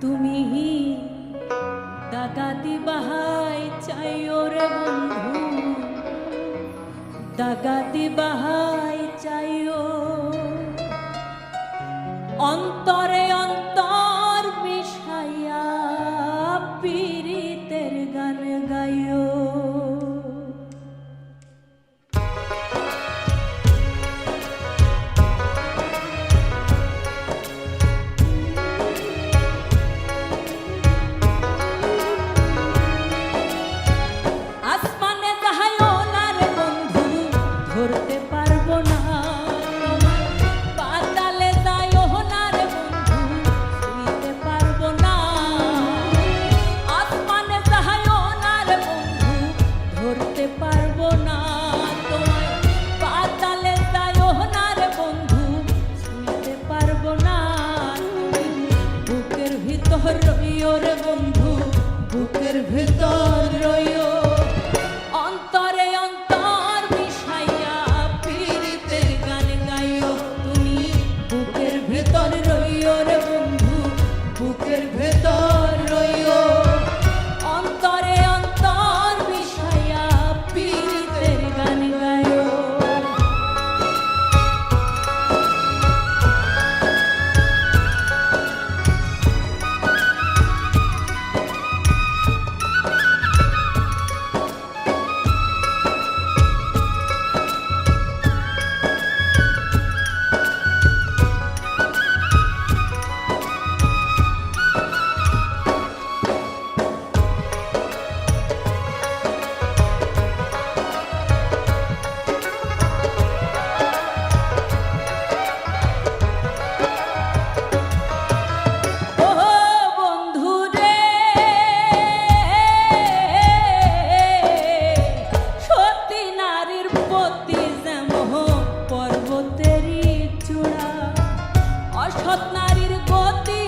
তুমি দাগাতি বাহাই চাইও রে বন্ধু। দাগাতি বাহাই চাইও। অন্তরে de. সৎ নারীর গতি